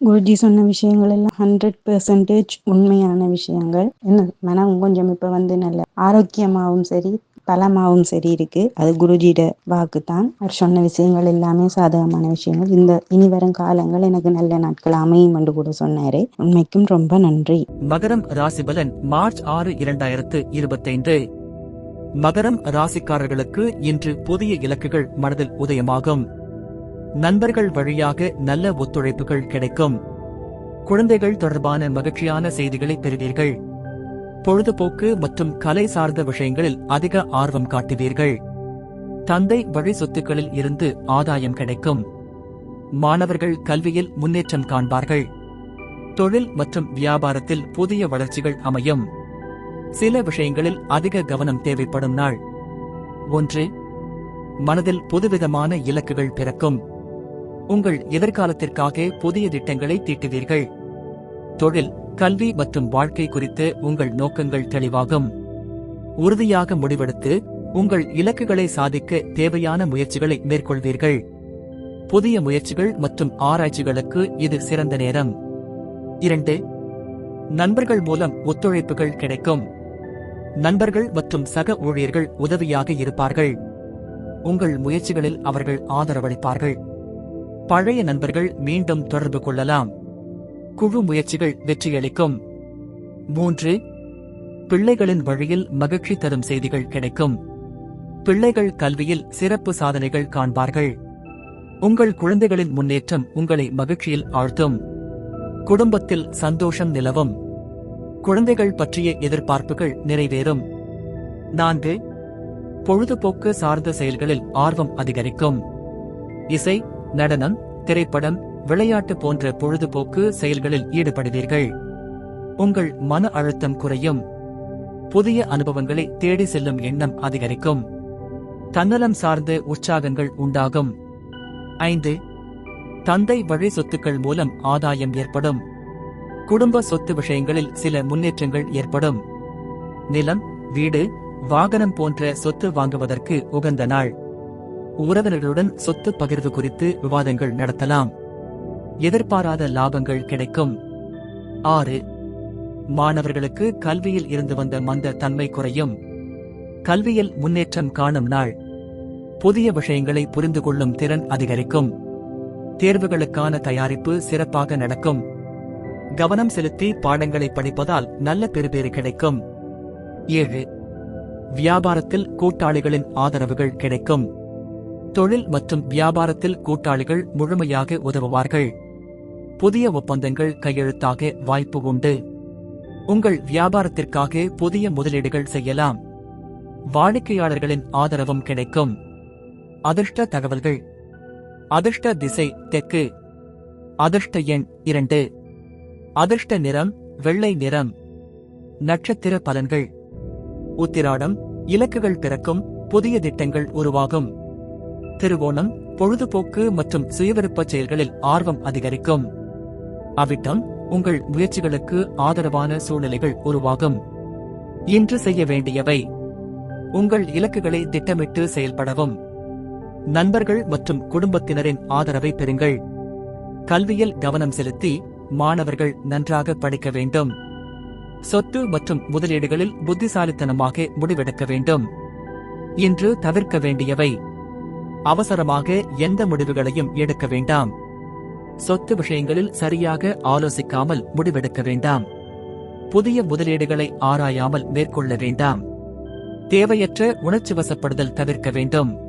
குருஜி சொன்ன விஷயங்கள் எல்லாம் ஹண்ட்ரட் பெர்சன்டேஜ் உண்மையான விஷயங்கள். என்ன? மனம் கொஞ்சம் இப்ப வந்து நல்ல ஆரோக்கியமாகவும் சரி பலமாகவும் சரி இருக்கு. அது குருஜியோட வாக்கு தான் அவர் சொன்ன விஷயங்கள் எல்லாமே சாதகமான விஷயங்கள். இந்த இனி வரும் காலங்கள் எனக்கு நல்ல நாட்கள் அமையும் என்று கூட சொன்னாரு. உண்மைக்கும் ரொம்ப நன்றி. மகரம் ராசிபலன் மார்ச் ஆறு இரண்டாயிரத்து இருபத்தைந்து. மகரம் ராசிக்காரர்களுக்கு இன்று புதிய இலக்குகள் மனதில் உதயமாகும். நண்பர்கள் வழியாக நல்ல ஒத்துழைப்புகள் கிடைக்கும். குழந்தைகள் தொடர்பான மகிழ்ச்சியான செய்திகளை பெறுவீர்கள். பொழுதுபோக்கு மற்றும் கலை சார்ந்த விஷயங்களில் அதிக ஆர்வம் காட்டுவீர்கள். தந்தை வழி சொத்துக்களில் இருந்து ஆதாயம் கிடைக்கும். மாணவர்கள் கல்வியில் முன்னேற்றம் காண்பார்கள். தொழில் மற்றும் வியாபாரத்தில் புதிய வளர்ச்சிகள் அமையும். சில விஷயங்களில் அதிக கவனம் தேவைப்படும் நாள். ஒன்று மனதில் புதுவிதமான இலக்குகள் பிறக்கும். உங்கள் எதிர்காலத்திற்காக புதிய திட்டங்களை தீட்டுவீர்கள். தொழில் கல்வி மற்றும் வாழ்க்கை குறித்து உங்கள் நோக்கங்கள் தெளிவாகும். உறுதியாக முடிவெடுத்து உங்கள் இலக்குகளை சாதிக்க தேவையான முயற்சிகளை மேற்கொள்வீர்கள். புதிய முயற்சிகள் மற்றும் ஆராய்ச்சிகளுக்கு இது சிறந்த நேரம். இரண்டு நண்பர்கள் மூலம் ஒத்துழைப்புகள் கிடைக்கும். நண்பர்கள் மற்றும் சக ஊழியர்கள் உதவியாக இருப்பார்கள். உங்கள் முயற்சிகளில் அவர்கள் ஆதரவளிப்பார்கள். பழைய நண்பர்கள் மீண்டும் தொடர்பு கொள்ளலாம். குழு முயற்சிகள் வெற்றியளிக்கும். மூன்று பிள்ளைகளின் வழியில் மகிழ்ச்சி தரும் செய்திகள் கிடைக்கும். பிள்ளைகள் கல்வியில் சிறப்பு சாதனைகள் காண்பார்கள். உங்கள் குழந்தைகளின் முன்னேற்றம் உங்களை மகிழ்ச்சியில் ஆழ்த்தும். குடும்பத்தில் சந்தோஷம் நிலவும். குழந்தைகள் பற்றிய எதிர்பார்ப்புகள் நிறைவேறும். நான்கு பொழுதுபோக்கு சார்ந்த செயல்களில் ஆர்வம் அதிகரிக்கும். இசை நடனம் திரைப்படம் விளையாட்டு போன்ற பொழுதுபோக்கு செயல்களில் ஈடுபடுவீர்கள். உங்கள் மன அழுத்தம் குறையும். புதிய அனுபவங்களை தேடி செல்லும் எண்ணம் அதிகரிக்கும். தன்னலம் சார்ந்த உற்சாகங்கள் உண்டாகும். ஐந்து தந்தை வழி சொத்துக்கள் மூலம் ஆதாயம் ஏற்படும். குடும்ப சொத்து விஷயங்களில் சில முன்னேற்றங்கள் ஏற்படும். நிலம் வீடு வாகனம் போன்ற சொத்து வாங்குவதற்கு உகந்த நாள். உறவினர்களுடன் சொத்து பகிர்வு குறித்து விவாதங்கள் நடத்தலாம். எதிர்பாராத லாபங்கள் கிடைக்கும். ஆறு மாணவர்களுக்கு கல்வியில் இருந்து வந்த மந்த தன்மை குறையும். கல்வியில் முன்னேற்றம் காணும் நாள். புதிய விஷயங்களை புரிந்து கொள்ளும் திறன் அதிகரிக்கும். தேர்வுகளுக்கான தயாரிப்பு சிறப்பாக நடக்கும். கவனம் செலுத்தி பாடங்களை படிப்பதால் நல்ல பெறுபேறு கிடைக்கும். ஏழு வியாபாரத்தில் கூட்டாளிகளின் ஆதரவுகள் கிடைக்கும். தொழில் மற்றும் வியாபாரத்தில் கூட்டாளிகள் முழுமையாக உதவுவார்கள். புதிய ஒப்பந்தங்கள் கையெழுத்தாக வாய்ப்பு உண்டு. உங்கள் வியாபாரத்திற்காக புதிய முதலீடுகள் செய்யலாம். வாடிக்கையாளர்களின் ஆதரவும் கிடைக்கும். அதிர்ஷ்ட தகவல்கள். அதிர்ஷ்ட திசை தெற்கு. அதிர்ஷ்ட எண் இரண்டு. அதிர்ஷ்ட நிறம் வெள்ளை நிறம். நட்சத்திர பலன்கள். உத்திராடம் இலக்குகள் பிறக்கும் புதிய திட்டங்கள் உருவாகும். திருவோணம் பொழுதுபோக்கு மற்றும் சுயவிருப்பச் செயல்களில் ஆர்வம் அதிகரிக்கும். அவிட்டம் உங்கள் முயற்சிகளுக்கு ஆதரவான சூழ்நிலைகள் உருவாகும். இன்று செய்ய வேண்டியவை உங்கள் இலக்குகளை திட்டமிட்டு செயல்படவும். நண்பர்கள் மற்றும் குடும்பத்தினரின் ஆதரவை பெறுங்கள். கல்வியில் கவனம் செலுத்தி மாணவர்கள் நன்றாக படிக்க வேண்டும். சொத்து மற்றும் முதலீடுகளில் புத்திசாலித்தனமாக முடிவெடுக்க வேண்டும். இன்று தவிர்க்க வேண்டியவை அவசரமாக எந்த முடிவுகளையும் எடுக்க வேண்டாம். சொத்து விஷயங்களில் சரியாக ஆலோசிக்காமல் முடிவெடுக்க வேண்டாம். புதிய முதலீடுகளை ஆராயாமல் மேற்கொள்ள வேண்டாம். தேவையற்ற உணர்ச்சிவசப்படுதல் தவிர்க்க வேண்டும்.